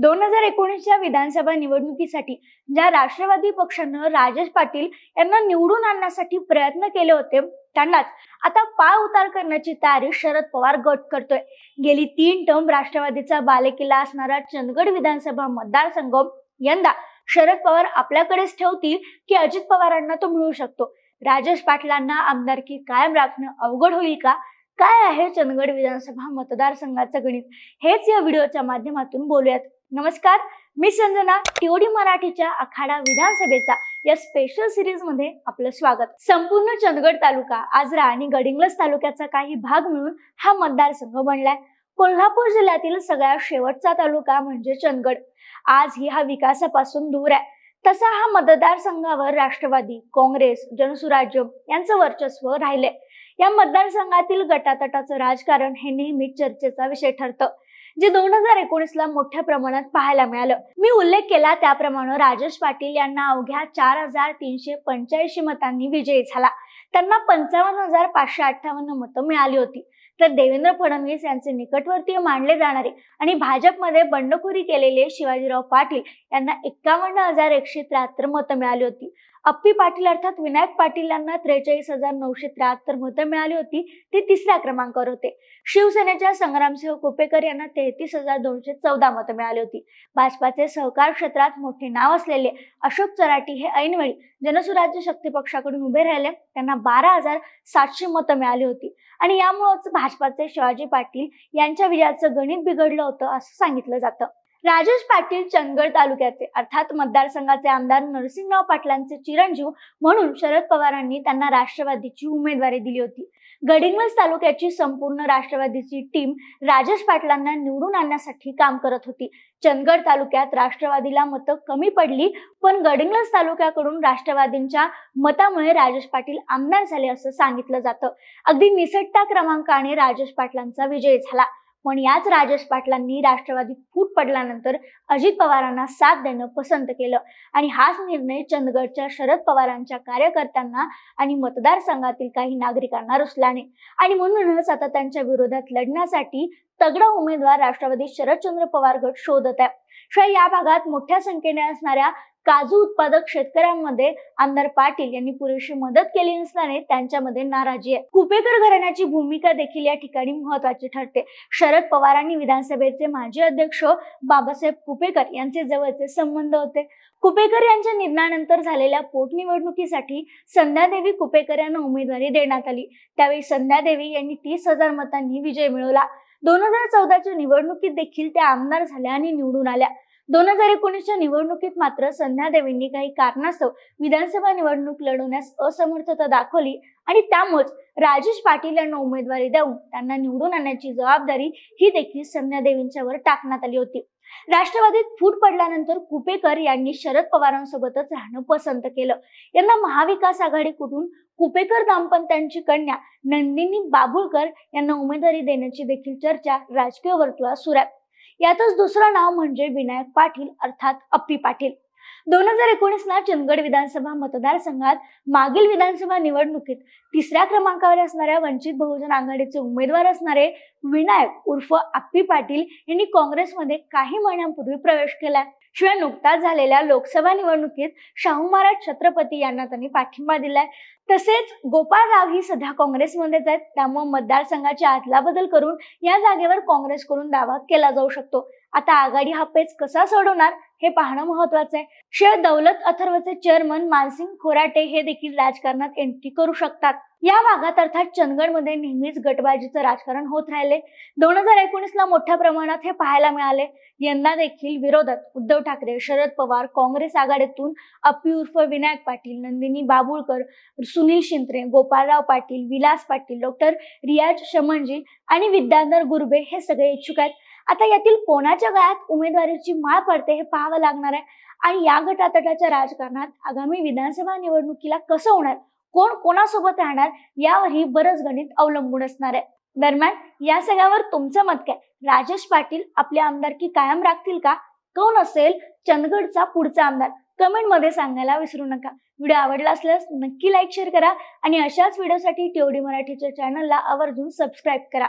दोन हजार एकोणीसच्या विधानसभा निवडणुकीसाठी ज्या राष्ट्रवादी पक्षानं राजेश पाटील यांना निवडून आणण्यासाठी प्रयत्न केले होते त्यांनाच आता पाय उतार करण्याची तयारी शरद पवार गट करतोय. गेली तीन टर्म राष्ट्रवादीचा बालेकिल्ला असणारा चंदगड विधानसभा मतदारसंघ यंदा शरद पवार आपल्याकडेच ठेवतील की अजित पवारांना तो मिळू शकतो. राजेश पाटलांना आमदारकी कायम राखणं अवघड होईल का? काय आहे चंदगड विधानसभा मतदारसंघाचं गणित? हेच या व्हिडिओच्या माध्यमातून बोलूयात. नमस्कार मी संजना टीओडी मराठीच्या आखाडा विधानसभेचा या स्पेशल सिरीजमध्ये आपलं स्वागत. संपूर्ण चंदगड तालुका आजरा आणि गडिंग्लज तालुक्याचा काही भाग मिळून हा मतदारसंघ बनलाय. कोल्हापूर जिल्ह्यातील सगळ्यात शेवटचा तालुका म्हणजे चंदगड. आज ही हा विकासापासून दूर आहे. तसा हा मतदारसंघावर राष्ट्रवादी काँग्रेस जनसुराज्य यांचं वर्चस्व राहिले. या मतदारसंघातील गटातटाचं राजकारण हे नेहमीच चर्चेचा विषय ठरतं. जे दोन हजार एकोणीस ला मोठ्या प्रमाणात पाहायला मिळालं. मी उल्लेख केला त्याप्रमाणे राजेश पाटील यांना अवघ्या चार हजार तीनशे पंच्याऐंशी मतांनी विजयी झाला. त्यांना पंचावन्न हजार पाचशे अठ्ठावन्न मतं मिळाली होती. तर देवेंद्र फडणवीस यांचे निकटवर्तीय मानले जाणारे आणि भाजपमध्ये बंडखोरी केलेले शिवाजीराव पाटील यांना एक्कावन्न हजार एकशे त्र्याहत्तर मतं मिळाली होती. अप्पी पाटील अर्थात विनायक पाटील यांना त्रेचाळीस हजार नऊशे त्र्याहत्तर मतं मिळाली होती. ते तिसऱ्या क्रमांकावर होते. शिवसेनेच्या संग्रामसिंह कुपेकर यांना तेहतीस हजार दोनशे चौदा मतं मिळाली होती. भाजपाचे सहकार क्षेत्रात मोठे नाव असलेले अशोक चराटी हे ऐनवेळी जनसुराज्य शक्ती पक्षाकडून उभे राहिले. त्यांना बारा हजार सातशे मतं मिळाली होती. आणि यामुळेच भाजपाचे शिवाजी पाटील यांच्या विजयाचं गणित बिघडलं होतं असं सांगितलं जातं. राजेश पाटील चंदगड तालुक्याचे अर्थात मतदारसंघाचे आमदार नरसिंहराव पाटलांचे चिरंजीव म्हणून शरद पवारांनी त्यांना राष्ट्रवादीची उमेदवारी दिली होती. गडिंग्लज तालुक्याची संपूर्ण राष्ट्रवादीची टीम राजेश पाटलांना निवडून आणण्यासाठी काम करत होती. चंदगड तालुक्यात राष्ट्रवादीला मतं कमी पडली पण गडिंग्लज तालुक्याकडून राष्ट्रवादींच्या मतामुळे राजेश पाटील आमदार झाले असं सांगितलं जातं. अगदी निसटता क्रमांकाने राजेश पाटलांचा विजय झाला. पण याच राजेश पाटलांनी राष्ट्रवादीत फूट पडल्यानंतर अजित पवारांना साथ देणं पसंत केलं. आणि हाच निर्णय चंदगडच्या शरद पवारांच्या कार्यकर्त्यांना आणि मतदारसंघातील काही नागरिकांना रुसल्याने. आणि म्हणूनच आता त्यांच्या विरोधात लढण्यासाठी तगडा उमेदवार राष्ट्रवादी शरदचंद्र पवार गट शोधत आहे. शिवाय या भागात मोठ्या संख्येने असणाऱ्या काजू उत्पादक शेतकऱ्यांमध्ये आमदार पाटील यांनी पुरेशी मदत केली नसल्याने त्यांच्यामध्ये नाराजी आहे. कुपेकर घराण्याची भूमिका देखील या ठिकाणी महत्वाची ठरते. शरद पवारांनी विधानसभेचे माजी अध्यक्ष बाबासाहेब कुपेकर यांचे जवळचे संबंध होते. कुपेकर यांच्या निधनानंतर झालेल्या पोटनिवडणुकीसाठी संध्यादेवी कुपेकर यांना उमेदवारी देण्यात आली. त्यावेळी संध्यादेवी यांनी तीस हजार मतांनी विजय मिळवला. दोन हजार चौदाच्या निवडणुकीत देखील त्या आमदार झाल्या आणि निवडून आल्या. दोन हजार एकोणीसच्या निवडणुकीत मात्र संध्या देवींनी काही कारणास्तव विधानसभा निवडणूक लढवण्यास असमर्थता दाखवली आणि त्यामुळेच राजेश पाटील यांना उमेदवारी देऊन त्यांना निवडून आणण्याची जबाबदारी ही देखील संध्या देवींच्यावर टाकण्यात आली होती. राष्ट्रवादीत फूट पडल्यानंतर कुपेकर यांनी शरद पवारांसोबतच राहणं पसंत केलं. यांना महाविकास आघाडीकडून कुपेकर दाम्पत्यांची कन्या नंदिनी बाबुळकर यांना उमेदवारी देण्याची देखील चर्चा राजकीय वर्तुळात सुरू आहे. यातच दुसरं नाव म्हणजे विनायक पाटील अर्थात अप्पी पाटील. दोन हजार एकोणीस ला चंदगड विधानसभा मतदारसंघात मागील विधानसभा निवडणुकीत तिसऱ्या क्रमांकावर असणाऱ्या वंचित बहुजन आघाडीचे उमेदवार असणारे विनायक उर्फ अप्पी पाटील यांनी काँग्रेसमध्ये काही महिन्यांपूर्वी प्रवेश केला शिवाय नुकताच झालेल्या लोकसभा निवडणुकीत शाहू महाराज छत्रपती यांना त्यांनी पाठिंबा दिलाय. तसेच गोपाळराव ही सध्या काँग्रेसमध्येच आहेत. त्यामुळे मतदारसंघाची आदलाबदल करून या जागेवर काँग्रेसकडून दावा केला जाऊ शकतो. आता आघाडी हा पेच कसा सोडवणार हे पाहणं महत्वाचं आहे. शेर दौलत अथर्वचे चेअरमन मानसिंग खोराटे हे देखील राजकारणात एंट्री करू शकतात. या भागात अर्थात चंदगडमध्ये नेहमीच गटबाजीचं राजकारण होत राहिले. दोन हजार एकोणीस ला मोठ्या प्रमाणात हे पाहायला मिळाले. यंदा देखील विरोधात उद्धव ठाकरे शरद पवार काँग्रेस आघाडीतून अप्पी उर्फ विनायक पाटील नंदिनी बाबुळकर सुनील शिंत्रे गोपाळराव पाटील विलास पाटील डॉक्टर रियाज शमनजी आणि विद्याधर गुरबे हे सगळे इच्छुक आहेत. आता यातील कोणाच्या गळ्यात उमेदवारीची माळ पडते हे पाहावं लागणार आहे. आणि या गटातटाच्या राजकारणात आगामी विधानसभा निवडणुकीला कसं होणार? कोण कोणासोबत राहणार? यावरही बरंच गणित अवलंबून असणार आहे. दरम्यान या सगळ्यावर तुमचं मत काय? राजेश पाटील आपली आमदारकी कायम राखतील का? कोण असेल चंदगडचा पुढचा आमदार? कमेंटमध्ये सांगायला विसरू नका. व्हिडिओ आवडला असल्यास नक्की लाईक शेअर करा आणि अशाच व्हिडिओसाठी टीओडी मराठीच्या चॅनलला आवर्जून सबस्क्राईब करा.